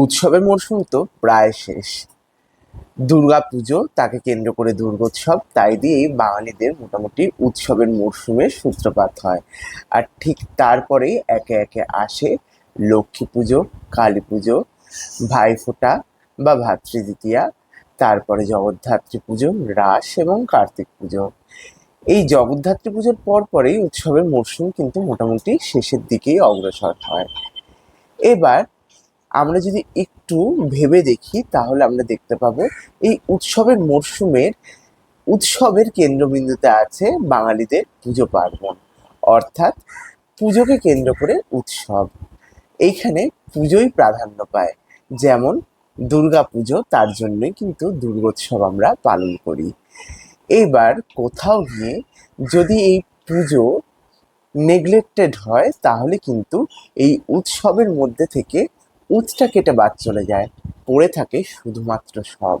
উৎসবের মরশুম তো প্রায় শেষ। দুর্গা পুজো তাকে কেন্দ্র করে দুর্গোৎসব, তাই দিয়েই বাঙালিদের মোটামুটি উৎসবের মরশুমের সূত্রপাত হয়। আর ঠিক তারপরেই একে একে আসে লক্ষ্মী পুজো, কালী পুজো, ভাইফোঁটা বা ভাতৃদ্বিতীয়া, তারপরে জগদ্ধাত্রী পুজো, রাস এবং কার্তিক পুজো। এই জগদ্ধাত্রী পুজোর পর পরেই উৎসবের মরশুম কিন্তু মোটামুটি শেষের দিকেই অগ্রসর হয়। এবার আমরা যদি একটু ভেবে দেখি, তাহলে আমরা দেখতে পাবো এই উৎসবের মরশুমের উৎসবের কেন্দ্রবিন্দুতে আছে বাঙালিদের পুজো পার্বণ। অর্থাৎ পুজোকে কেন্দ্র করে উৎসব। এইখানে পুজোই প্রাধান্য পায়। যেমন দুর্গা পুজো, তার জন্যই কিন্তু দুর্গোৎসব আমরা পালন করি। এইবার কোথাও গিয়ে যদি এই পুজো নেগলেক্টেড হয়, তাহলে কিন্তু এই উৎসবের মধ্যে থেকে উৎসটা কেটে বাদ চলে যায়। পড়ে থাকে শুধুমাত্র সব।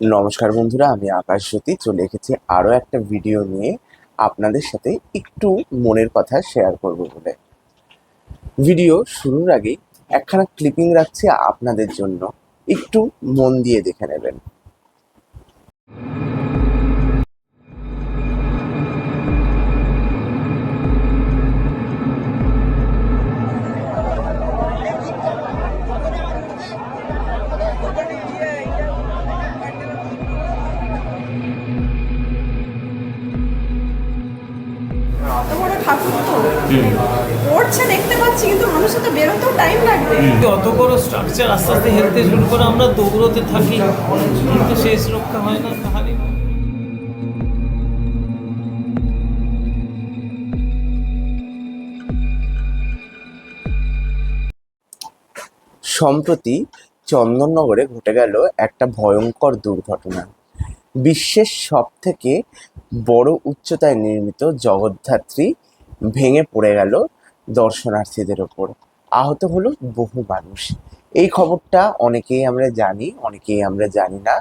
নমস্কার বন্ধুরা, আমি আকাশ জ্যোতি। চলে এসেছি আরও একটা ভিডিও নিয়ে আপনাদের সাথে একটু মনের কথা শেয়ার করব বলে। ভিডিও শুরুর আগেই একখানা ক্লিপিং রাখছি আপনাদের জন্য। একটু মন দিয়ে দেখে নেবেন। ঠাকুর তো। পড়ছে দেখতে পাচ্ছি কিন্তু মানুষের তো বেরোতেও টাইম লাগবে। অত বড় স্ট্রাকচার আস্তে আস্তে হেলতে শুরু করে আমরা দৌড়তে থাকি। কিন্তু শেষ রক্ষা হয় না তাহলে। সম্প্রতি চন্দননগরে ঘটে গেল একটা ভয়ঙ্কর দুর্ঘটনা। বিশ্বের সব থেকে বড় উচ্চতায় নির্মিত জগদ্ধাত্রী ভেঙে পড়ে গেল দর্শনার্থীদের ওপর। আহত হলো বহু মানুষ। এই খবরটা অনেকেই আমরা জানি, অনেকেই আমরা জানি না।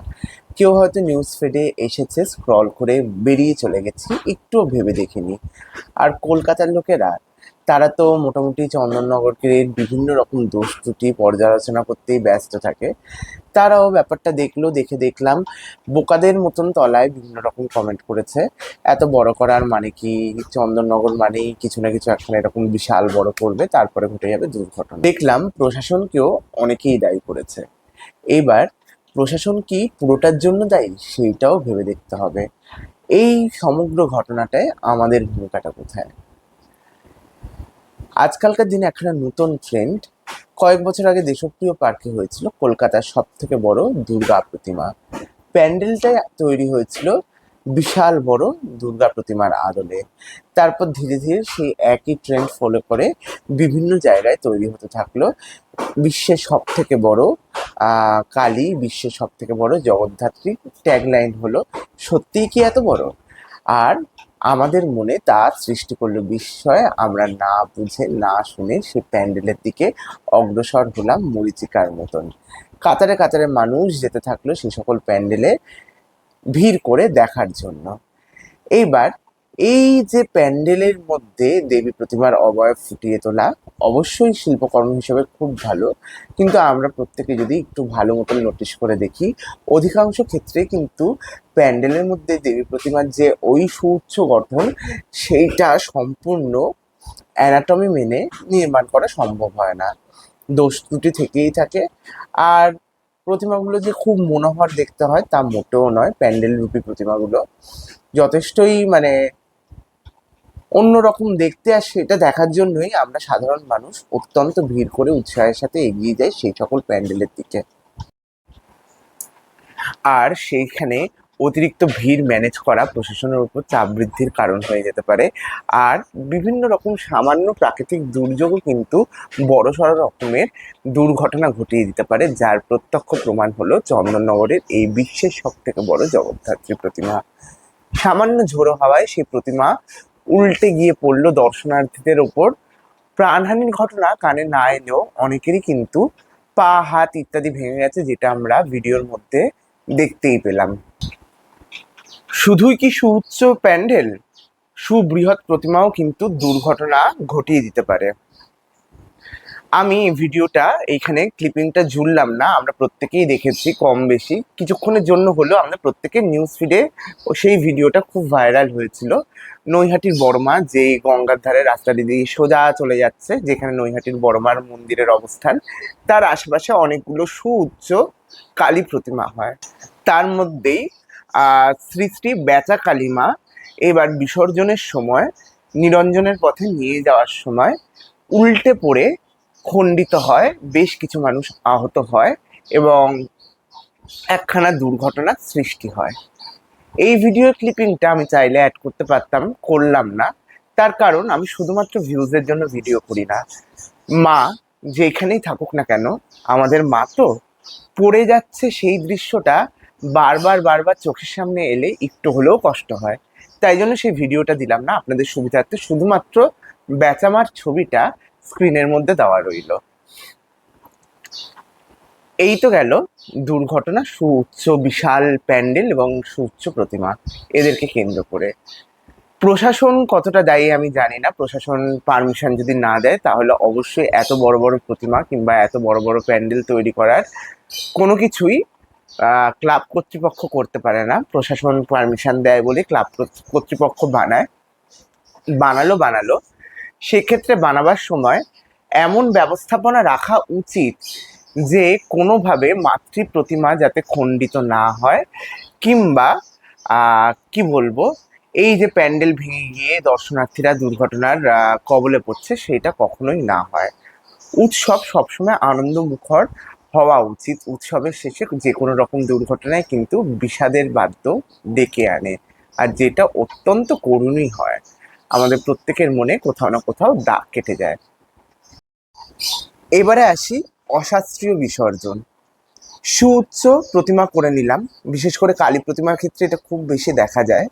কেউ হয়তো নিউজ ফিডে এসেছে স্ক্রল করে বেরিয়ে চলে গেছি, একটুও ভেবে দেখিনি। আর কলকাতার লোকেরা তারা তো মোটামুটি চন্দননগরকে বিভিন্ন রকম দোষ ত্রুটি, পর্যালোচনা করতেই ব্যস্ত থাকে। তারাও ব্যাপারটা দেখল, দেখে দেখলাম, বোকাদের মতন তলায় বিভিন্ন রকম কমেন্ট করেছে। এত বড় করার মানে কি? চন্দননগর মানেই কিছু না কিছু এখন এরকম বিশাল বড় করবে, তারপরে ঘটে যাবে দুর্ঘটনা। দেখলাম প্রশাসনকেও অনেকেই দায়ী করেছে। এবার প্রশাসন কি পুরোটার জন্য দায়ী? সেইটাও ভেবে দেখতে হবে। এই সমগ্র ঘটনাটায় আমাদের ভূমিকাটা কোথায়? আজকালকার দিনে একটা নতুন ট্রেন্ড কয়েক বছর আগে দেশপ্রিয় পার্কে হয়েছিল কলকাতার সব থেকে বড় দুর্গা প্রতিমা। প্যান্ডেলটাই তৈরি হয়েছিল বিশাল বড় দুর্গা প্রতিমার আদলে। তারপর ধীরে ধীরে সেই একই ট্রেন্ড ফলো করে বিভিন্ন জায়গায় তৈরি হতে থাকল। বিশ্বের সব থেকে বড় কালী, বিশ্বের সব থেকে বড় জগদ্ধাত্রী ট্যাগলাইন হলো, সত্যিই কি এত বড়? আর আমাদের মনে তা সৃষ্টি করল বিস্ময়। আমরা না বুঝে, না শুনে সে প্যান্ডেলের দিকে অগ্রসর হলাম মরিচিকার মতন। কাতারে কাতারে মানুষ যেতে থাকল সে সকল প্যান্ডেলে ভিড় করে দেখার জন্য। এইবার এই যে প্যান্ডেলের মধ্যে দেবী প্রতিমার অবয়ব ফুটিয়ে তোলা অবশ্যই শিল্পকর্ম হিসেবে খুব ভালো। কিন্তু আমরা প্রত্যেকে যদি একটু ভালো মতন নোটিশ করে দেখি, অধিকাংশ ক্ষেত্রে কিন্তু প্যান্ডেলের মধ্যে দেবী প্রতিমার যে ওই সুউচ্চ গঠন, সেইটা সম্পূর্ণ অ্যানাটমি মেনে নির্মাণ করা সম্ভব হয় না। দোষ ত্রুটি থেকেই থাকে। আর প্রতিমাগুলো যে খুব মনোহর দেখতে হয়, তা মোটেও নয়। প্যান্ডেল রূপী প্রতিমাগুলো যথেষ্টই মানে অন্যরকম দেখতে আর সেটা দেখার জন্যই আমরা সাধারণ মানুষ অত্যন্ত ভিড় করে উৎসাহের সাথে এগিয়ে যাই সেই সকল প্যান্ডেলের দিকে। আর সেইখানে অতিরিক্ত ভিড় ম্যানেজ করা প্রশাসনের উপর চাপ বৃদ্ধির কারণ হয়ে যেতে পারে। আর বিভিন্ন রকম সামান্য প্রাকৃতিক দুর্যোগও কিন্তু বড় বড়সড় রকমের দুর্ঘটনা ঘটিয়ে দিতে পারে, যার প্রত্যক্ষ প্রমাণ হলো চন্দননগরের এই বিশ্বের সব থেকে বড় জগদ্ধাত্রী প্রতিমা। সামান্য ঝোড়ো হাওয়ায় সেই প্রতিমা উল্টে গিয়ে পড়ল দর্শনার্থীদের ওপর। প্রাণহানির ঘটনা কানে না এলেও অনেকেরই কিন্তু পা, হাত ইত্যাদি ভেঙে গেছে, যেটা আমরা ভিডিওর মধ্যে দেখতেই পেলাম। শুধুই কি সুউচ্চ প্যান্ডেল? সুবৃহৎ প্রতিমাও কিন্তু দুর্ঘটনা ঘটিয়ে দিতে পারে। আমি ভিডিওটা এইখানে ক্লিপিংটা জুড়লাম না, আমরা প্রত্যেকেই দেখেছি কম বেশি। কিছুক্ষণের জন্য হলেও আমরা প্রত্যেকের নিউজ ফিডে সেই ভিডিওটা খুব ভাইরাল হয়েছিল। নৈহাটির বড়মা যে গঙ্গার ধারে রাস্তাটি দিয়ে সোজা চলে যাচ্ছে, যেখানে নৈহাটির বড়মার মন্দিরের অবস্থান, তার আশেপাশে অনেকগুলো সুউচ্চ কালী প্রতিমা হয়। তার মধ্যেই শ্রী শ্রী বেচা কালীমা এবার বিসর্জনের সময়, নিরঞ্জনের পথে নিয়ে যাওয়ার সময়, উল্টে পড়ে খণ্ডিত হয়, বেশ কিছু মানুষ আহত হয় এবং একখানা দুর্ঘটনার সৃষ্টি হয়। এই ভিডিও ক্লিপিংটা আমি চাইলে অ্যাড করতে পারতাম, করলাম না। তার কারণ আমি শুধুমাত্র ভিউজের জন্য ভিডিও করি না। মা যেখানেই থাকুক না কেন, আমাদের মা তো পড়ে যাচ্ছে সেই দৃশ্যটা বারবার বারবার চোখের সামনে এলে একটু হলেও কষ্ট হয়। তাই জন্য সেই ভিডিওটা দিলাম না। আপনাদের সুবিধার্থে শুধুমাত্র বেচামার ছবিটা স্ক্রিনের মধ্যে দেওয়া রইল। এই তো গেল দুর্ঘটনা, সুউচ্চ বিশাল প্যান্ডেল এবং সুউচ্চ প্রতিমা এদেরকে কেন্দ্র করে। প্রশাসন কতটা দায়ী আমি জানি না, প্রশাসন পারমিশন যদি না দেয় তাহলে অবশ্যই এত বড় বড় প্রতিমা কিংবা এত বড় বড় প্যান্ডেল তৈরি করার কোনো কিছুই ক্লাব কর্তৃপক্ষ করতে পারে না। প্রশাসন পারমিশন দেয় বলে ক্লাব কর্তৃপক্ষ বানায়। বানালো বানালো। সেক্ষেত্রে বানাবার সময় এমন ব্যবস্থাপনা রাখা উচিত যে কোনোভাবে মাতৃ প্রতিমা যাতে খণ্ডিত না হয় কিংবা কি বলব, এই যে প্যান্ডেল ভেঙে গিয়ে দর্শনার্থীরা দুর্ঘটনার কবলে পড়ছে সেটা কখনোই না হয়। উৎসব সবসময় আনন্দ মুখর হওয়া উচিত। উৎসবের শেষে যে কোনো রকম দুর্ঘটনায় কিন্তু বিষাদের বাদ্য ডেকে আনে। আর যেটা অত্যন্ত করুণই হয়। আমাদের প্রত্যেকের মনে কোথাও না কোথাও দাগ কেটে যায়। এবারে আসি অশাস্ত্রীয় বিসর্জন। সুউচ্চ প্রতিমা করে নিলাম। বিশেষ করে কালী প্রতিমার ক্ষেত্রে এটা খুব বেশি দেখা যায়।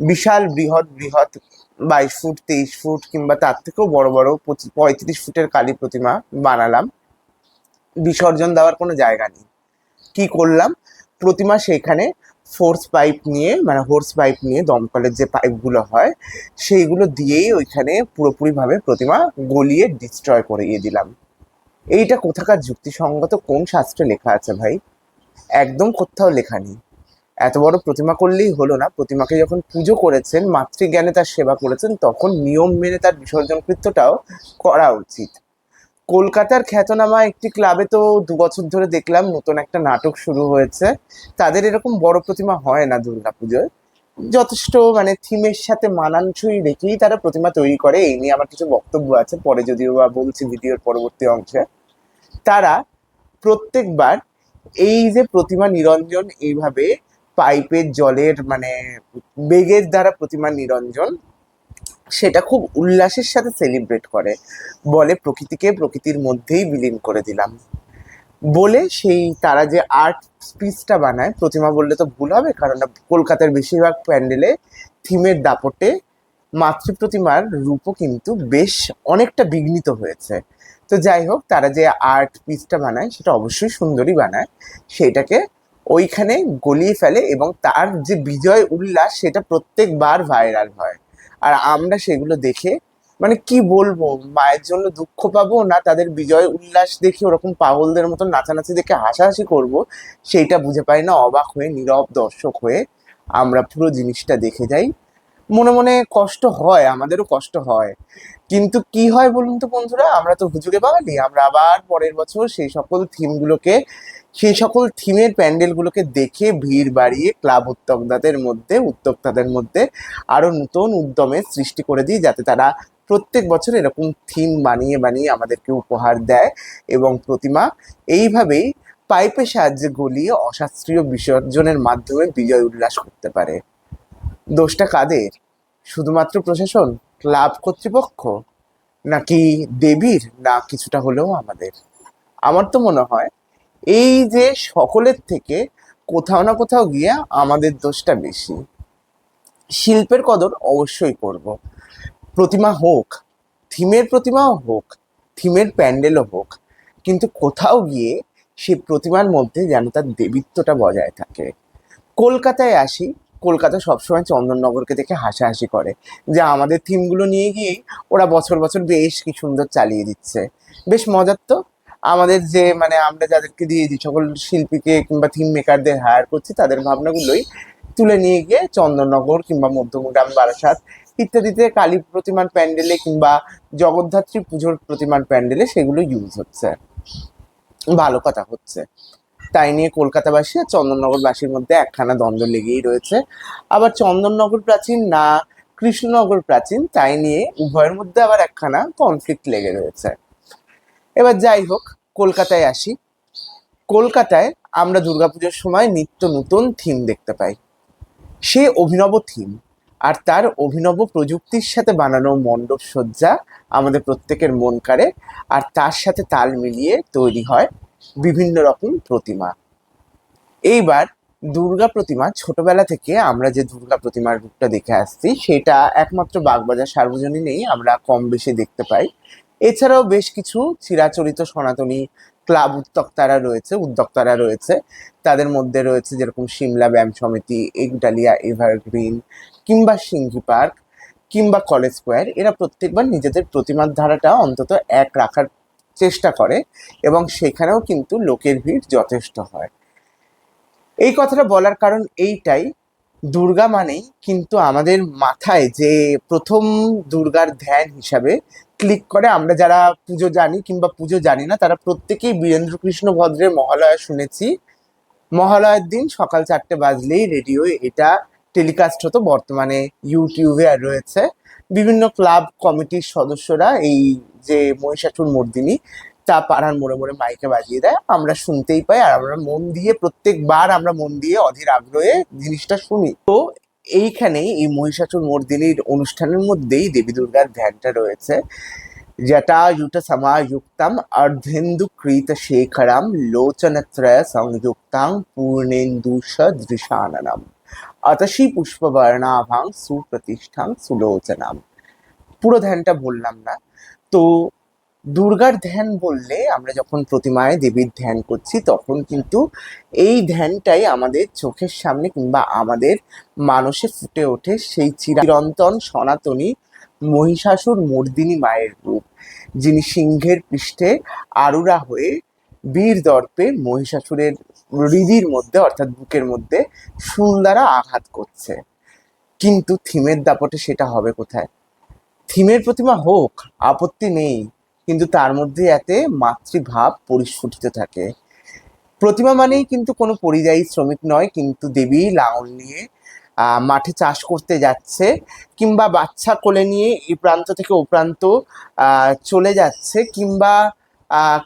বিশাল বৃহৎ বৃহৎ বাইশ ফুট, তেইশ ফুট কিংবা তার থেকেও বড় বড় পঁয়ত্রিশ ফুটের কালী প্রতিমা বানালাম। বিসর্জন দেওয়ার কোনো জায়গা নেই। কি করলাম? প্রতিমা সেখানে ফোর্স পাইপ নিয়ে মানে হোর্স পাইপ নিয়ে দমকলের যে পাইপগুলো হয়, সেইগুলো দিয়েই ওইখানে পুরোপুরিভাবে প্রতিমা গলিয়ে ডিস্ট্রয় করিয়ে দিলাম। এইটা কোথাকার যুক্তিসঙ্গত? কোন শাস্ত্রে লেখা আছে ভাই? একদম কোথাও লেখা নেই। এত বড় প্রতিমা করলেই হলো না। প্রতিমাকে যখন পুজো করেছেন, মাতৃজ্ঞানে তার সেবা করেছেন, তখন নিয়ম মেনে তার বিসর্জন কৃত্যটাও করা উচিত। কলকাতার খ্যাতনামা একটি ক্লাবে তো দু বছর ধরে দেখলাম নতুন একটা নাটক শুরু হয়েছে। তাদের এরকম বড় প্রতিমা হয় না দুর্গাপুজোয় যথেষ্ট মানে থিমের সাথে মানানসই রেখেই তারা প্রতিমা তৈরি করে, এই নিয়ে আমার কিছু বক্তব্য আছে। পরে যদিও বা বলছি ভিডিওর পরবর্তী অংশে। তারা প্রত্যেকবার এই যে প্রতিমা নিরঞ্জন এইভাবে পাইপের জলের মানে বেগের দ্বারা প্রতিমা নিরঞ্জন সেটা খুব উল্লাসের সাথে সেলিব্রেট করে। বলে প্রকৃতিকে প্রকৃতির মধ্যেই বিলীন করে দিলাম। বলে সেই তারা যে আর্ট পিসটা বানায়, প্রতিমা বললে তো ভুল হবে, কারণ কলকাতার বেশিরভাগ প্যান্ডেলে থিমের দাপটে মাতৃ প্রতিমার রূপও কিন্তু বেশ অনেকটা বিঘ্নিত হয়েছে। তো যাই হোক, তারা যে আর্ট পিসটা বানায়, সেটা অবশ্যই সুন্দরই বানায়। সেটাকে ওইখানে গলিয়ে ফেলে এবং তার যে বিজয় উল্লাস, সেটা প্রত্যেকবার ভাইরাল হয়। আর আমরা সেগুলো দেখে মানে কি বলব, মায়ের জন্য দুঃখ পাবো না তাদের বিজয় উল্লাস দেখে ওরকম পাগলদের মতো নাচানাচি দেখে হাসাহাসি করব, সেইটা বুঝে পাই না, অবাক হয়ে, নীরব দর্শক হয়ে আমরা পুরো জিনিসটা দেখে যাই। মনে মনে কষ্ট হয়, আমাদেরও কষ্ট হয়। কিন্তু কি হয় বলুন তো বন্ধুরা, আমরা তো হুজুগে বাঙালি, আমরা আবার পরের বছর সেই সকল থিমগুলোকে সেই সকল থিমের প্যান্ডেলগুলোকে দেখে ভিড় বাড়িয়ে ক্লাব উদ্যোক্তাদের মধ্যে উদ্যোক্তাদের মধ্যে আরও নতুন উদ্যমের সৃষ্টি করে দিই যাতে তারা প্রত্যেক বছর এরকম থিম বানিয়ে বানিয়ে আমাদেরকে উপহার দেয় এবং প্রতিমা এইভাবেই পাইপের সাহায্যে গলিয়ে অশাস্ত্রীয় বিসর্জনের মাধ্যমে বিজয় উল্লাস করতে পারে। দোষটা কাদের? শুধুমাত্র প্রশাসন, ক্লাব কর্তৃপক্ষ? নাকি দেবীর? না, কিছুটা হলেও আমাদের। আমার তো মনে হয় এই যে সকলের থেকে কোথাও না কোথাও গিয়ে আমাদের দোষটা বেশি। শিল্পের কদর অবশ্যই করব। প্রতিমা হোক, থিমের প্রতিমাও হোক, থিমের প্যান্ডেলও হোক, কিন্তু কোথাও গিয়ে সেই প্রতিমার মধ্যে যেন তার দেবীত্বটা বজায় থাকে। কলকাতায় আসি, কলকাতা সবসময় চন্দননগরকে দেখে হাসাহাসি করে যে আমাদের থিমগুলো নিয়ে গিয়েই ওরা বছর বছর বেশ কি সুন্দর চালিয়ে দিচ্ছে। বেশ মজার তো। আমাদের যে মানে আমরা যাদেরকে দিয়ে যে সকল শিল্পীকে কিংবা থিম মেকারদের হায়ার করছি, তাদের ভাবনাগুলোই তুলে নিয়ে গিয়ে চন্দননগর কিংবা মধ্যমগ্রাম, বারাসাত ইত্যাদিতে কালী প্রতিমার প্যান্ডেলে কিংবা জগদ্ধাত্রী পুজোর প্রতিমার প্যান্ডেলে সেগুলো ইউজ হচ্ছে। ভালো কথা হচ্ছে। তাই নিয়ে কলকাতাবাসী আর চন্দননগরবাসীর মধ্যে একখানা দ্বন্দ্ব লেগেই রয়েছে। আবার চন্দননগর প্রাচীন না কৃষ্ণনগর প্রাচীন, তাই নিয়ে উভয়ের মধ্যে আবার একখানা কনফ্লিক্ট লেগে রয়েছে। এবার যাই হোক, কলকাতায় আসি। কলকাতায় আমরা দুর্গাপুজোর সময় নিত্য নতুন থিম দেখতে পাই। সে অভিনব থিম আর তার অভিনব প্রযুক্তির সাথে বানানো মণ্ডপ সজ্জা আমাদের প্রত্যেকের মন কাড়ে আর তার সাথে তাল মিলিয়ে তৈরি হয় বিভিন্ন রকম প্রতিমা। এইবার দুর্গা প্রতিমা ছোটবেলা থেকে আমরা যে দুর্গা প্রতিমার রূপটা দেখে আসছি, সেটা একমাত্র বাগবাজার সার্বজনীনেই আমরা কম বেশি দেখতে পাই। এছাড়াও বেশ কিছু চিরাচরিত সনাতনী ক্লাব উদ্যোক্তারা রয়েছে উদ্যোক্তারা রয়েছে। তাদের মধ্যে রয়েছে যেরকম সিমলা ব্যায়াম সমিতি একডালিয়া এভারগ্রিন কিংবা সিংহি পার্ক কিংবা কলেজ স্কোয়ার। এরা প্রত্যেকবার নিজেদের প্রতিমার ধারাটা অন্তত এক রাখার চেষ্টা করে এবং সেখানেও কিন্তু লোকের ভিড় যথেষ্ট হয়। এই কথাটা বলার কারণ এইটাই দুর্গা মানেই কিন্তু আমাদের মাথায় যে প্রথম দুর্গার ধ্যান হিসাবে ক্লিক করে, আমরা যারা পুজো জানি কিংবা পুজো জানি না, তারা প্রত্যেকেই বীরেন্দ্র কৃষ্ণ ভদ্রের মহালয়া শুনেছি। মহালয়ার দিন সকাল চারটে বাজলেই রেডিও এটা টেলিকাস্ট হতো, বর্তমানে ইউটিউবে আর রয়েছে। বিভিন্ন ক্লাব কমিটির সদস্যরা এই যে মহিষাসুর মর্দিনী তা পাড়ার মোড়ে মোড়ে মাইকে বাজিয়ে দেয়, আমরা শুনতেই পাই আর আমরা মন দিয়ে প্রত্যেকবার আমরা মন দিয়ে অধীর আগ্রহে জিনিসটা শুনি। তো এইখানেই এই মহিষাসুর মর্দিনীর অনুষ্ঠানের মধ্যেই দেবী দুর্গার ধ্যানটা রয়েছে জটাযুট সমাযুক্তম অর্ধেন্দু কৃত শেখরম লোচনত্রয় সংযুক্তাং পূর্ণেন্দু সদৃশাননম। অতসী পুষ্পবর্ণাভাং সুপ্রতিষ্ঠাং সুলোচনাম। পুরো ধ্যানটা বললাম না। তো দুর্গার ধ্যান বললে আমরা যখন প্রতিমায় দেবীর ধ্যান করছি, তখন কিন্তু এই ধ্যানটাই আমাদের চোখের সামনে কিংবা আমাদের মানসে ফুটে ওঠে সেই চিরন্তন সনাতনী মহিষাসুর মর্দিনী মায়ের রূপ, যিনি সিংহের পৃষ্ঠে আরুরা হয়ে বীর দর্পে মহিষাসুরের হৃদির মধ্যে, অর্থাৎ বুকের মধ্যে শুল দ্বারা আঘাত করছে। কিন্তু থিমের দাপটে সেটা হবে কোথায়? থিমের প্রতিমা হোক, আপত্তি নেই। কিন্তু তার মধ্যে এতে মাতৃভাব পরিস্ফুটিত থাকে। প্রতিমা মানেই কিন্তু কোনো পরিযায়ী শ্রমিক নয়, কিন্তু দেবী লাঙল নিয়ে মাঠে চাষ করতে যাচ্ছে কিংবা বাচ্চা কোলে নিয়ে এই প্রান্ত থেকে ও প্রান্ত চলে যাচ্ছে কিংবা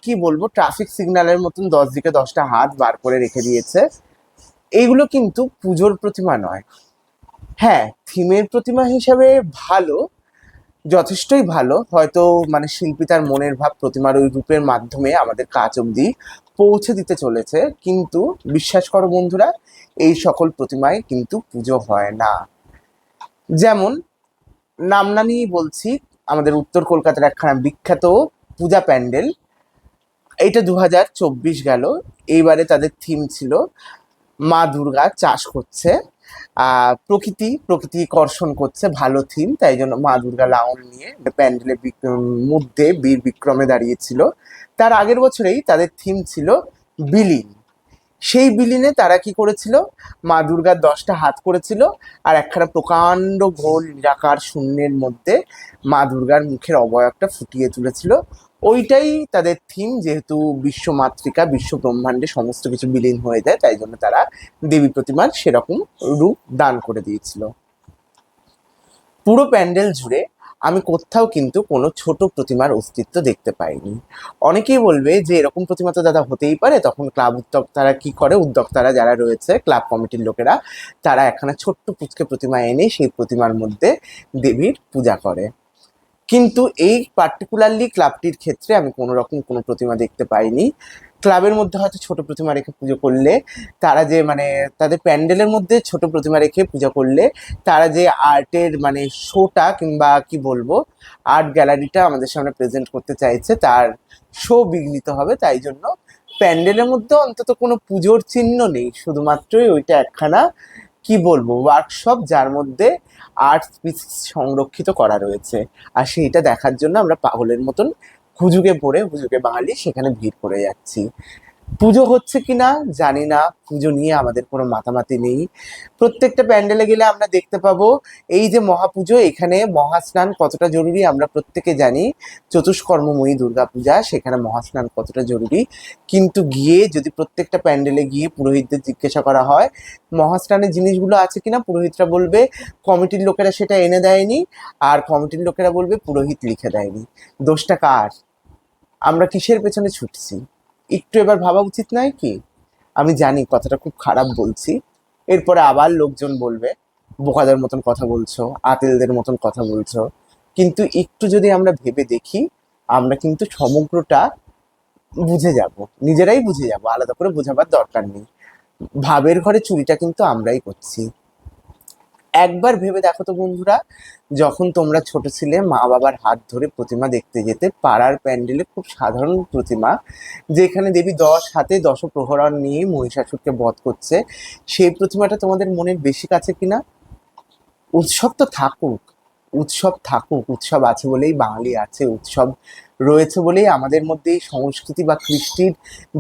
কি বলব ট্রাফিক সিগন্যালের মতন দশ দিকে দশটা হাত বার করে রেখে দিয়েছে। এইগুলো কিন্তু পুজোর প্রতিমা নয়। হ্যাঁ থিমের প্রতিমা হিসাবে ভালো যথেষ্টই ভালো। হয়তো মানে শিল্পী তার মনের ভাব প্রতিমার ওই রূপের মাধ্যমে আমাদের কাজ অবধি পৌঁছে দিতে চলেছে। কিন্তু বিশ্বাস করো বন্ধুরা, এই সকল প্রতিমায় কিন্তু পুজো হয় না। যেমন নাম না নিয়েই বলছি, আমাদের উত্তর কলকাতার একখানা বিখ্যাত পূজা প্যান্ডেল। এটা দু হাজার চব্বিশ গেল। এইবারে তাদের থিম ছিল মা দুর্গা চাষ করছে। প্রকৃতি প্রকৃতি কর্ষণ করছে, ভালো থিম তাই জন্য মা দুর্গা লাউন নিয়ে প্যান্ডেলের মধ্যে বীর বিক্রমে দাঁড়িয়েছিল। তার আগের বছরেই তাদের থিম ছিল বিলীন। সেই বিলীনে তারা কি করেছিল? মা দুর্গার দশটা হাত করেছিল আর একখানা প্রকাণ্ড গোল নিরাকার শূন্যের মধ্যে মা দুর্গার মুখের অবয়বটা ফুটিয়ে তুলেছিল। ওইটাই তাদের থিম যেহেতু বিশ্ব মাতৃকা, বিশ্ব ব্রহ্মাণ্ডে সমস্ত কিছু বিলীন হয়ে যায়, তাই জন্য তারা দেবী প্রতিমার সেরকম রূপ দান করে দিয়েছিল। পুরো প্যান্ডেল জুড়ে আমি কোথাও কিন্তু কোনো ছোট প্রতিমার অস্তিত্ব দেখতে পাইনি। অনেকেই বলবে যে এরকম প্রতিমা তো দাদা হতেই পারে, তখন ক্লাব উদ্যোক্তারা কি করে? উদ্যোক্তারা যারা রয়েছে, ক্লাব কমিটির লোকেরা, তারা একখানা ছোট্ট পুচকে প্রতিমা এনে সেই প্রতিমার মধ্যে দেবীর পূজা করে। কিন্তু এই পার্টিকুলারলি ক্লাবটির ক্ষেত্রে আমি কোনো রকম কোনো প্রতিমা দেখতে পাইনি। ক্লাবের মধ্যে হয়তো ছোট প্রতিমা রেখে পুজো করলে, তারা যে মানে তাদের প্যান্ডেলের মধ্যে ছোট প্রতিমা রেখে পুজো করলে, তারা যে আর্টের মানে শোটা কিংবা কি বলব আর্ট গ্যালারিটা আমাদের সামনে প্রেজেন্ট করতে চাইছে, তার শো বিঘ্নিত হবে, তাই জন্য প্যান্ডেলের মধ্যে অন্তত কোনো পুজোর চিহ্ন নেই। শুধুমাত্রই ওইটা একখানা কি বলব? ওয়ার্কশপ যার মধ্যে আর্ট পিস সংরক্ষিত করা রয়েছে। আর সেইটা দেখার জন্য আমরা পাগলের মতন হুজুগে পড়ে হুজুগে বাঙালি সেখানে ভিড় করে যাচ্ছি। পুজো হচ্ছে কি না জানি না, পুজো নিয়ে আমাদের কোনো মাতামাতি নেই। প্রত্যেকটা প্যান্ডেলে গেলে আমরা দেখতে পাবো, এই যে মহাপুজো, এখানে মহাস্নান কতটা জরুরি আমরা প্রত্যেকে জানি। চতুষ্কর্মময়ী দুর্গাপূজা, সেখানে মহাস্নান কতটা জরুরি। কিন্তু গিয়ে যদি প্রত্যেকটা প্যান্ডেলে গিয়ে পুরোহিতদের জিজ্ঞাসা করা হয়, মহাস্নানের জিনিসগুলো আছে কিনা, পুরোহিতরা বলবে, কমিটির লোকেরা সেটা এনে দেয়নি। আর কমিটির লোকেরা বলবে, পুরোহিত লিখে দেয়নি। দোষটা কার? আমরা কিসের পেছনে ছুটছি? একটু এবার ভাবা উচিত নয় কি? আমি জানি কথাটা খুব খারাপ বলছি। এরপরে আবার লোকজন বলবে, বোকাদের মতন কথা বলছো, আতেলদের মতন কথা বলছো। কিন্তু একটু যদি আমরা ভেবে দেখি, আমরা কিন্তু সমগ্রটা বুঝে যাব। নিজেরাই বুঝে যাব, আলাদা করে বোঝাবার দরকার নেই। ভাবের ঘরে চুরিটা কিন্তু আমরাই করছি। একবার ভেবে দেখো তো বন্ধুরা, যখন তোমরা ছোট ছিলে মা বাবার হাত ধরে প্রতিমা দেখতে যেতে পাড়ার প্যান্ডেলে খুব সাধারণ প্রতিমা, যেখানে দেবী দশ হাতে দশ প্রহরণ নিয়ে মহিষাসুরকে বধ করছে, সেই প্রতিমাটা তোমাদের মনের বেশি কাছে কিনা? উৎসব তো থাকুক, উৎসব থাকুক, উৎসব আছে বলেই বাঙালি আছে, উৎসব রয়েছে বলেই আমাদের মধ্যে এই সংস্কৃতি বা কৃষ্টির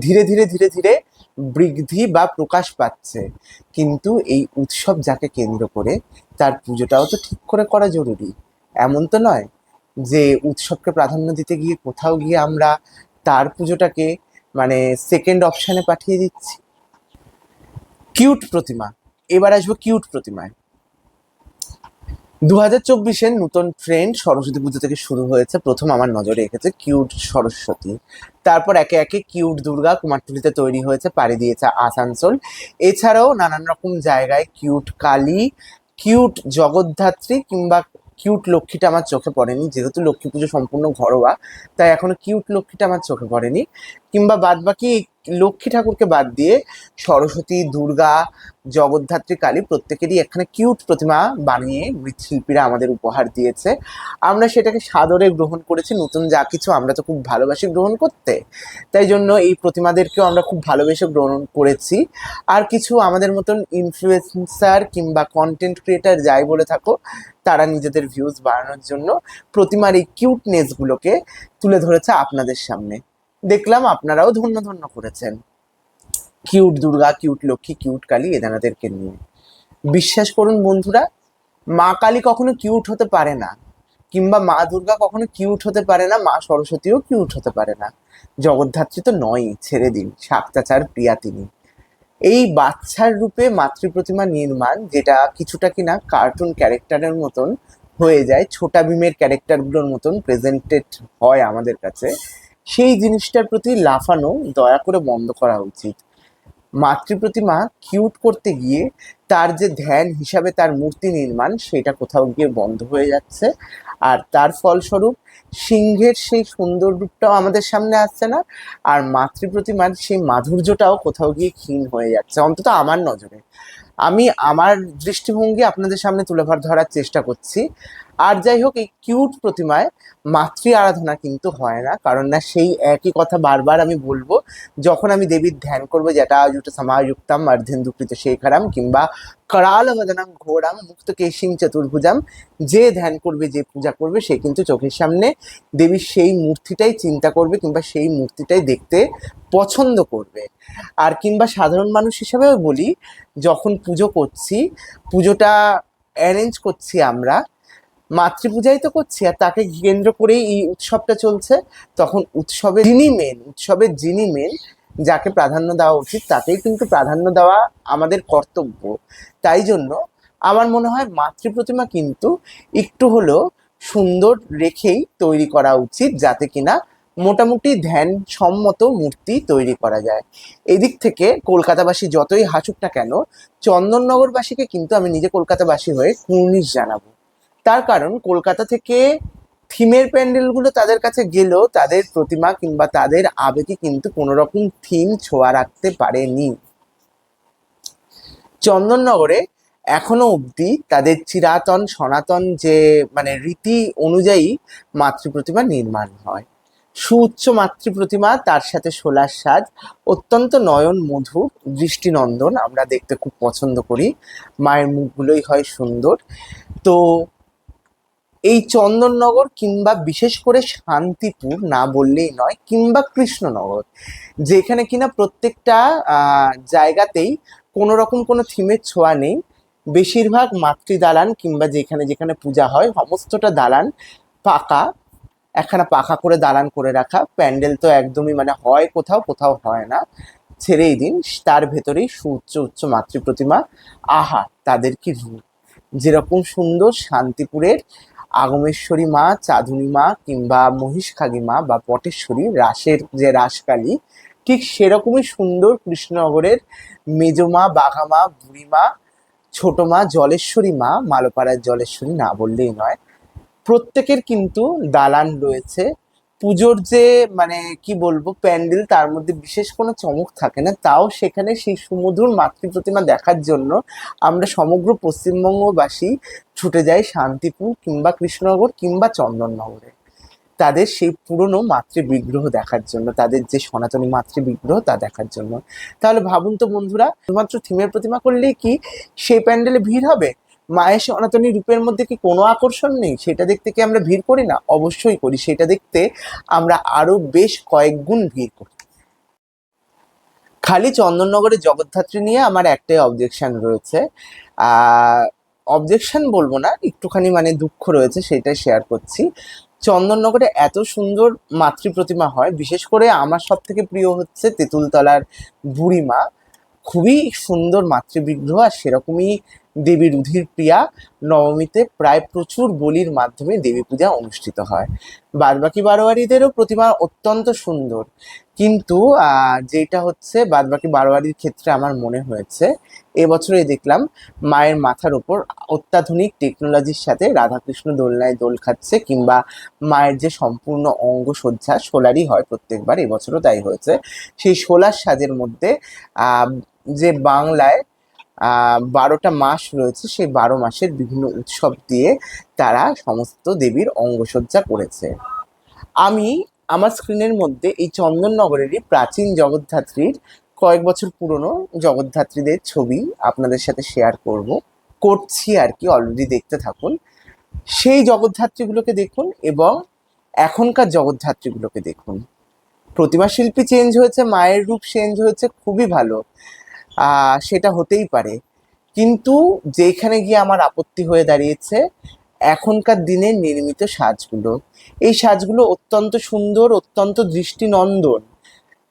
ধীরে ধীরে ধীরে ধীরে বৃদ্ধি বা প্রকাশ পাচ্ছে। কিন্তু এই উৎসব যাকে কেন্দ্র করে, তার পুজোটাও তো ঠিক করে করা জরুরি। এমন তো নয় যে উৎসবকে প্রাধান্য দিতে গিয়ে কোথাও গিয়ে আমরা তার পুজোটাকে মানে সেকেন্ড অপশানে পাঠিয়ে দিচ্ছি। কিউট প্রতিমা। এবার আসব কিউট প্রতিমায়। দু হাজার চব্বিশের নতুন ট্রেন্ড সরস্বতী পুজো থেকে শুরু হয়েছে। প্রথম আমার নজরে এসেছে কিউট সরস্বতী। তারপর একে একে কিউট দুর্গা কুমারটুলিতে তৈরি হয়েছে, পাড়ি দিয়েছে আসানসোল। এছাড়াও নানান রকম জায়গায় কিউট কালী কিউট জগদ্ধাত্রী কিংবা কিউট লক্ষ্মীটা আমার চোখে পড়েনি। যেহেতু লক্ষ্মী পুজো সম্পূর্ণ ঘরোয়া, তাই এখনও কিউট লক্ষ্মীটা আমার চোখে পড়েনি। কিংবা বাদ বাকি লক্ষ্মী ঠাকুরকে বাদ দিয়ে সরস্বতী, দুর্গা, জগদ্ধাত্রী, কালী প্রত্যেকেরই এখানে কিউট প্রতিমা বানিয়ে মৃৎশিল্পীরা আমাদের উপহার দিয়েছে। আমরা সেটাকে সাদরে গ্রহণ করেছি, নতুন যা কিছু আমরা তো খুব ভালোবাসি গ্রহণ করতে। তাই জন্য এই প্রতিমাদেরকেও আমরা খুব ভালোবেসে গ্রহণ করেছি। আর কিছু আমাদের মতন ইনফ্লুয়েন্সার কিংবা কন্টেন্ট ক্রিয়েটার যাই বলে থাকো, তারা নিজেদের ভিউজ বাড়ানোর জন্য প্রতিমার এই কিউটনেসগুলোকে তুলে ধরেছে আপনাদের সামনে। দেখলাম আপনারাও ধন্য ধন্য করেছেন। Cute Durga, cute Lakshmi, cute Kali এদানাদেরকে নিয়ে। বিশ্বাস করুন বন্ধুরা, মা কালী কখনো কিউট হতে পারে না, কিংবা মা দুর্গা কখনো কিউট হতে পারে না, মা সরস্বতীও কিউট হতে পারে না। জগদ্ধাত্রী তো নয়ই, ছেড়ে দিন শাক্তাচার প্রিয়া তিনি। এই বাচ্চার রূপে মাতৃ প্রতিমা নির্মাণ, যেটা কিছুটা কিনা কার্টুন ক্যারেক্টারের মতন হয়ে যায়, ছোটা ভীমের ক্যারেক্টারগুলোর মতন প্রেজেন্টেড হয় আমাদের কাছে। সেই জিনিসটার প্রতি লাফানো, দয়া করে বন্ধ করা উচিত। মাতৃ প্রতিমা কিউট করতে গিয়ে তার যে ধ্যান হিসাবে তার মূর্তি নির্মাণ, সেটা কোথাও গিয়ে বন্ধ হয়ে যাচ্ছে। আর তার ফলস্বরূপ সিংহের সেই সুন্দর রূপটাও আমাদের সামনে আসছে না, আর মাতৃ প্রতিমার সেই মাধুর্যটাও কোথাও গিয়ে ক্ষীণ হয়ে যাচ্ছে, অন্তত আমার নজরে। আমি আমার দৃষ্টিভঙ্গি আপনাদের সামনে তুলে ধর- ধরার চেষ্টা করছি। আর যাই হোক, এই কিউট প্রতিমায় মাতৃ আরাধনা কিন্তু হয় না। কারণ না, সেই একই কথা বারবার আমি বলব, যখন আমি দেবীর ধ্যান করব, যেটা আজুট সমাযুক্তাম অর্ধেন্দুকৃত শেখরাম কিংবা করাল বদনাম ঘোরাম মুক্ত কেশিং চতুর্ভুজাম, যে ধ্যান করবে, যে পূজা করবে, সে কিন্তু চোখের সামনে দেবীর সেই মূর্তিটাই চিন্তা করবে কিংবা সেই মূর্তিটাই দেখতে পছন্দ করবে। আর কিংবা সাধারণ মানুষ হিসাবেও বলি, যখন পুজো করছি, পুজোটা অ্যারেঞ্জ করছি আমরা মাতৃপূজাই তো করছি, আর তাকে কেন্দ্র করেই এই উৎসবটা চলছে। তখন উৎসবের যিনি মেন উৎসবের যিনি মেন যাকে প্রাধান্য দেওয়া উচিত, তাকেই কিন্তু প্রাধান্য দেওয়া আমাদের কর্তব্য। তাই জন্য আমার মনে হয় মাতৃ প্রতিমা কিন্তু একটু হলেও সুন্দর রেখেই তৈরি করা উচিত, যাতে কিনা মোটামুটি ধ্যান সম্মত মূর্তি তৈরি করা যায়। এদিক থেকে কলকাতাবাসী যতই হাসুক না কেন, চন্দননগরবাসীকে কিন্তু আমি নিজে কলকাতাবাসী হয়ে কুর্নিশ জানাব। তার কারণ কলকাতা থেকে থিমের প্যান্ডেলগুলো তাদের কাছে গেলেও তাদের প্রতিমা কিংবা তাদের আবেগে কিন্তু কোনো রকম থিম ছোঁয়া রাখতে পারেনি। চন্দননগরে এখনও অবধি তাদের চিরাতন সনাতন যে মানে রীতি অনুযায়ী মাতৃ প্রতিমা নির্মাণ হয়। সুউচ্চ মাতৃ প্রতিমা তার সাথে সোলার সাজ, অত্যন্ত নয়ন মধুর দৃষ্টিনন্দন আমরা দেখতে খুব পছন্দ করি। মায়ের মুখগুলোই হয় সুন্দর। তো এই চন্দননগর কিংবা বিশেষ করে শান্তিপুর না বললেই নয়, কিংবা কৃষ্ণনগর, যেখানে কিনা প্রত্যেকটা জায়গাতেই কোনো রকম কোনো থিমের ছোঁয়া নেই। বেশিরভাগ মাতৃ দালান কিংবা যেখানে যেখানে পূজা হয়, সমস্তটা দালান পাকা। একখানা পাকা করে দালান করে রাখা। প্যান্ডেল তো একদমই মানে হয় কোথাও কোথাও হয় না। ছেড়েই দিন, তার ভেতরেই সুউচ্চ উচ্চ মাতৃ প্রতিমা আহা, তাদের কি যেরকম সুন্দর শান্তিপুরের আগমেশ্বরী মা, চাঁদুনি মা কিংবা মহিষখাগী মা বা পটেশ্বরী রাসের যে রাসকালী, ঠিক সেরকমই সুন্দর কৃষ্ণনগরের মেজমা, বাঘামা, বুড়িমা ছোট মা জলেশ্বরী মা, মালোপাড়ার জলেশ্বরী না বললেই নয়। প্রত্যেকের কিন্তু দালান রয়েছে। পুজোর যে মানে কি বলব, প্যান্ডেল, তার মধ্যে বিশেষ কোনো চমক থাকে না। তাও সেখানে সেই সুমধুর মাতৃ প্রতিমা দেখার জন্য আমরা সমগ্র পশ্চিমবঙ্গবাসী ছুটে যাই শান্তিপুর কিংবা কৃষ্ণনগর কিংবা চন্দননগরে। তাদের সেই পুরনো মাতৃ বিগ্রহ দেখার জন্য, তাদের যে সনাতনী মাতৃ বিগ্রহ তা দেখার জন্য। তাহলে ভাবুন তো বন্ধুরা, শুধুমাত্র থিমের প্রতিমা করলেই কি সেই প্যান্ডেলে ভিড় হবে? মায়ের সনাতনী রূপের মধ্যে কি কোনো আকর্ষণ নেই? সেটা দেখতে কি আমরা ভিড় করি না? অবশ্যই করি। সেটা দেখতে আমরা আরও বেশ কয়েক গুণ ভিড় করি। খালি চন্দননগরের জগদ্ধাত্রী নিয়ে আমার একটাই অবজেকশন রয়েছে। অবজেকশন বলব না, একটুখানি মানে দুঃখ রয়েছে, সেটাই শেয়ার করছি। চন্দননগরে এত সুন্দর মাতৃ প্রতিমা হয়, বিশেষ করে আমার সব থেকে প্রিয় হচ্ছে তেঁতুলতলার বুড়িমা। খুবই সুন্দর মাতৃবিগ্রহ আর সেরকমই দেবী রুধির প্রিয়া নবমীতে প্রায় প্রচুর বলির মাধ্যমে দেবী পূজা অনুষ্ঠিত হয়। বাদবাকি বারোয়ারিদেরও প্রতিমা অত্যন্ত সুন্দর। কিন্তু যেটা হচ্ছে বাদবাকি বারোয়ারির ক্ষেত্রে আমার মনে হয়েছে এবছরে দেখলাম মায়ের মাথার ওপর অত্যাধুনিক টেকনোলজির সাথে রাধাকৃষ্ণ দোলনায় দোল খাচ্ছে কিংবা মায়ের যে সম্পূর্ণ অঙ্গসজ্জা সোলারই হয় প্রত্যেকবার এবছরও তাই হয়েছে। সেই সোলার সাজের মধ্যে যে বাংলায় বারোটা মাস রয়েছে সেই বারো মাসের বিভিন্ন উৎসব দিয়ে তারা সমস্ত দেবীর অঙ্গসজ্জা করেছে। আমি আমার স্ক্রিনের মধ্যে এই চন্দননগরেরই প্রাচীন জগদ্ধাত্রীর কয়েক বছর পুরনো জগদ্ধাত্রীদের ছবি আপনাদের সাথে শেয়ার করব। করছি আর কি অলরেডি দেখতে থাকুন। সেই জগদ্ধাত্রীগুলোকে দেখুন এবং এখনকার জগদ্ধাত্রীগুলোকে দেখুন। প্রতিমা শিল্পী চেঞ্জ হয়েছে, মায়ের রূপ চেঞ্জ হয়েছে, খুবই ভালো। সেটা হতেই পারে। কিন্তু যেখানে গিয়ে আমার আপত্তি হয়ে দাঁড়িয়েছে, এখনকার দিনে নির্মিত সাজগুলো। এই সাজগুলো অত্যন্ত সুন্দর, অত্যন্ত দৃষ্টিনন্দন।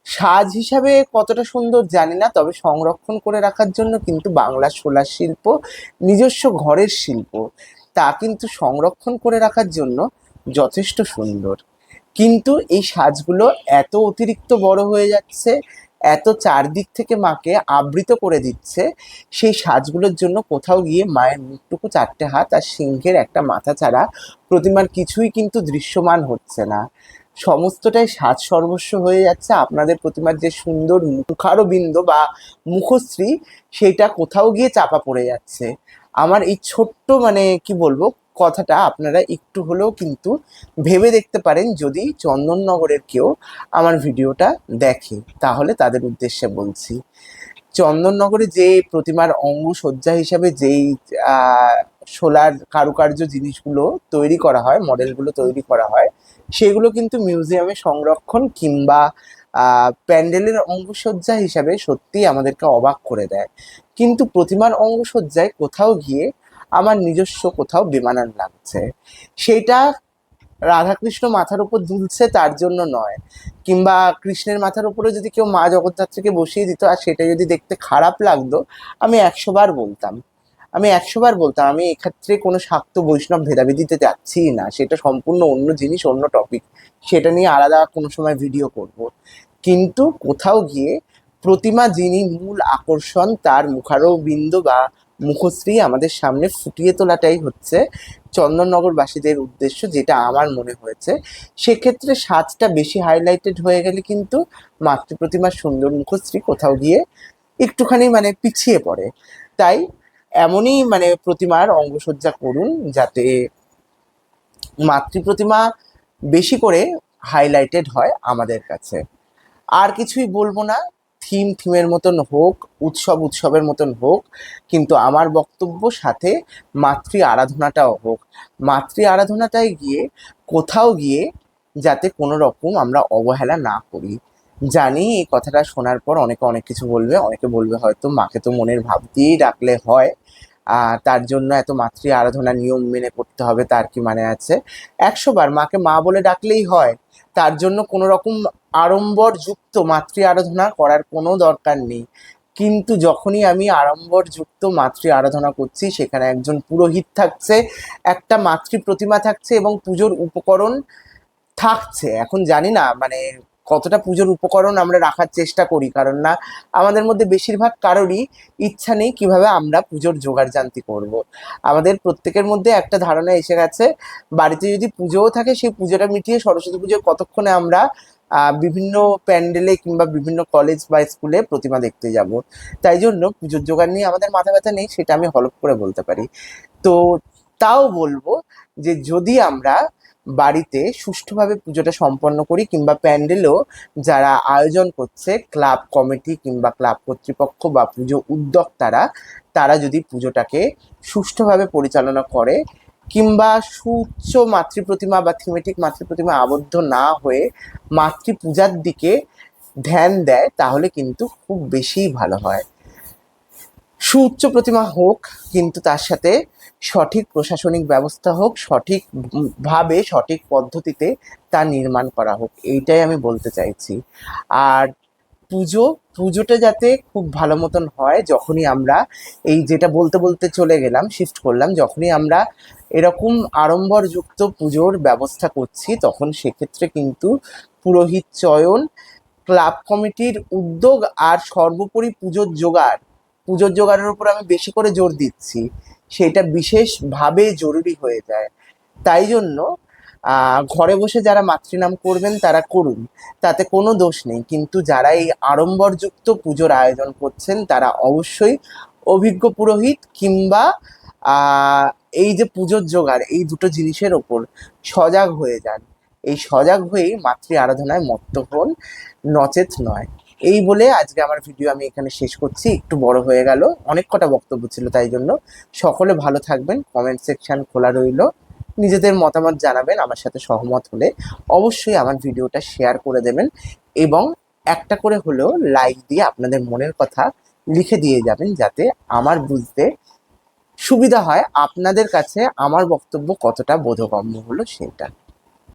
সাজ হিসাবে কতটা সুন্দর জানি না, তবে সংরক্ষণ করে রাখার জন্য কিন্তু বাংলা সোলার শিল্প নিজস্ব ঘরের শিল্প। তা কিন্তু সংরক্ষণ করে রাখার জন্য যথেষ্ট সুন্দর। কিন্তু এই সাজগুলো এত অতিরিক্ত বড় হয়ে যাচ্ছে এত চারদিক থেকে মাকে আবৃত করে দিচ্ছে, সেই সাজগুলোর জন্য কোথাও গিয়ে মায়ের মুখটুকু চারটে হাত আর সিংহের একটা মাথা ছাড়া প্রতিমার কিছুই কিন্তু দৃশ্যমান হচ্ছে না। সমস্তটাই সাজ সর্বস্ব হয়ে যাচ্ছে। আপনাদের প্রতিমার যে সুন্দর মুখারবিন্দ বা মুখশ্রী সেটা কোথাও গিয়ে চাপা পড়ে যাচ্ছে। আমার এই ছোট্ট মানে কি বলব কথাটা আপনারা একটু হলেও কিন্তু ভেবে দেখতে পারেন যদি চন্দননগরের কেউ আমার ভিডিওটা দেখে। তাহলে তাদের উদ্দেশ্যে বলছি, চন্দননগরে যে প্রতিমার অঙ্গসজ্জা হিসাবে যেই সোলার কারুকার্য জিনিসগুলো তৈরি করা হয়, মডেলগুলো তৈরি করা হয়, সেগুলো কিন্তু মিউজিয়ামে সংরক্ষণ কিংবা প্যান্ডেলের অঙ্গসজ্জা হিসাবে সত্যিই আমাদেরকে অবাক করে দেয়। কিন্তু প্রতিমার অঙ্গসজ্জায় কোথাও গিয়ে আমার নিজস্ব কোথাও বেমানান লাগছে। সেটা রাধাকৃষ্ণ মাথার উপর দুলছে তার জন্য নয়। কিংবা কৃষ্ণের মাথার উপরে যদি কেউ মা জগদ্ধাত্রীকে বসিয়ে দিত আর সেটা যদি দেখতে খারাপ লাগতো, আমি একশো বার বলতাম। আমি একশো বার বলতাম, আমি এক্ষেত্রে কোনো শাক্ত বৈষ্ণব ভেদাভেদিতে যাচ্ছি না। সেটা সম্পূর্ণ অন্য জিনিস, অন্য টপিক সেটা নিয়ে আলাদা কোনো সময় ভিডিও করব। কিন্তু কোথাও গিয়ে প্রতিমা যিনি মূল আকর্ষণ, তার মুখারবিন্দ বা মুখশ্রী আমাদের সামনে ফুটিয়ে তোলাটাই হচ্ছে চন্দননগরবাসীদের উদ্দেশ্য, যেটা আমার মনে হয়েছে। সেক্ষেত্রে সাজটা বেশি হাইলাইটেড হয়ে গেলে কিন্তু মাতৃ প্রতিমার সুন্দর মুখশ্রী কোথাও গিয়ে একটুখানি মানে পিছিয়ে পড়ে। তাই এমনই মানে প্রতিমার অঙ্গসজ্জা করুন যাতে মাতৃ প্রতিমা বেশি করে হাইলাইটেড হয় আমাদের কাছে। আর কিছুই বলব না থিম থিমের মতন হোক উৎসব উৎসবের মতন হোক কিন্তু আমার বক্তব্য সাথে মাতৃ আরাধনাটাও হোক। মাতৃ আরাধনাটায় গিয়ে কোথাও গিয়ে যাতে কোনো রকম আমরা অবহেলা না করি। জানি এই কথাটা শোনার পর অনেকে অনেক কিছু বলবে অনেকে বলবে হয়তো মাকে তো মনের ভাব দিয়েই ডাকলে হয় আহ, তার জন্য এত মাতৃ আরাধনা নিয়ম মেনে করতে হবে তার কি মানে আছে? একশো বার মাকে মা বলে ডাকলেই হয় তার জন্য কোনো রকম আড়ম্বর যুক্ত মাতৃ আরাধনা করার কোনো দরকার নেই কিন্তু যখনই আমি আড়ম্বর যুক্ত মাতৃ আরাধনা করছি, সেখানে একজন পুরোহিত থাকছে, একটা মাতৃ প্রতিমা থাকছে এবং পুজোর উপকরণ থাকছে এখন জানি না মানে কতটা পুজোর উপকরণ আমরা রাখার চেষ্টা করি, কারণ না, আমাদের মধ্যে বেশিরভাগ কারোরই ইচ্ছা নেই কীভাবে আমরা পুজোর জোগাড় জান্তি করব। আমাদের প্রত্যেকের মধ্যে একটা ধারণা এসে গেছে, বাড়িতে যদি পুজোও থাকে, সেই পুজোটা মিটিয়ে সরস্বতী পুজোর কতক্ষণে আমরা বিভিন্ন প্যান্ডেলে কিংবা বিভিন্ন কলেজ বা স্কুলে প্রতিমা দেখতে যাব। তাই জন্য পুজোর জোগাড় নিয়ে আমাদের মাথা ব্যথা নেই, সেটা আমি হলপ করে বলতে পারি। তো তাও বলব যে যদি আমরা বাড়িতে সুষ্ঠুভাবে পুজোটা সম্পন্ন করি কিংবা প্যান্ডেলও যারা আয়োজন করছে, ক্লাব কমিটি কিংবা ক্লাব কর্তৃপক্ষ বা পুজো উদ্যোক্তারা, তারা যদি পুজোটাকে সুষ্ঠুভাবে পরিচালনা করে কিংবা সুউচ্চ মাতৃ প্রতিমা বা থিমেটিক মাতৃ প্রতিমা আবদ্ধ না হয়ে মাতৃ পূজার দিকে ধ্যান দেয়, তাহলে কিন্তু খুব বেশিই ভালো হয়। সুউচ্চ প্রতিমা হোক, কিন্তু তার সাথে সঠিক প্রশাসনিক ব্যবস্থা হোক, সঠিক ভাবে সঠিক পদ্ধতিতে তা নির্মাণ করা হোক, এইটাই আমি বলতে চাইছি। আর পুজো, পুজোটা যাতে খুব ভালো মতন হয়, যখনই আমরা এই যেটা বলতে বলতে চলে গেলাম শিফট করলাম, যখনই আমরা এরকম আড়ম্বরযুক্ত পুজোর ব্যবস্থা করছি, তখন সেক্ষেত্রে কিন্তু পুরোহিত চয়ন, ক্লাব কমিটির উদ্যোগ আর সর্বোপরি পুজোর জোগাড়, পুজোর জোগাড়ের উপর আমি বেশি করে জোর দিচ্ছি, সেটা বিশেষভাবে জরুরি হয়ে যায়। তাই জন্য ঘরে বসে যারা মাতৃনাম করবেন, তারা করুন। তাতে কোনো দোষ নেই। কিন্তু যারা এই আড়ম্বরযুক্ত পুজোর আয়োজন করছেন, তারা অবশ্যই অভিজ্ঞ পুরোহিত কিংবা এই যে পুজোর জোগাড়, এই দুটো জিনিসের ওপর সজাগ হয়ে যান। এই সজাগ হয়েই মাতৃ আরাধনায় মত্ত হন, নচেত নয়। এই বলে আজকে আমার ভিডিও আমি এখানে শেষ করছি। একটু বড় হয়ে গেল। অনেক কটা বক্তব্য ছিল তাই জন্য। সকলে ভালো থাকবেন। কমেন্ট সেকশন খোলা রইল। নিজেদের মতামত জানাবেন, আমার সাথে সহমত হলে অবশ্যই আমার ভিডিওটা শেয়ার করে দেবেন এবং একটা করে হলেও লাইক দিয়ে আপনাদের মনের কথা লিখে দিয়ে যাবেন যাতে আমার বুঝতে সুবিধা হয় আপনাদের কাছে আমার বক্তব্য কতটা বোধগম্য হলো সেটা।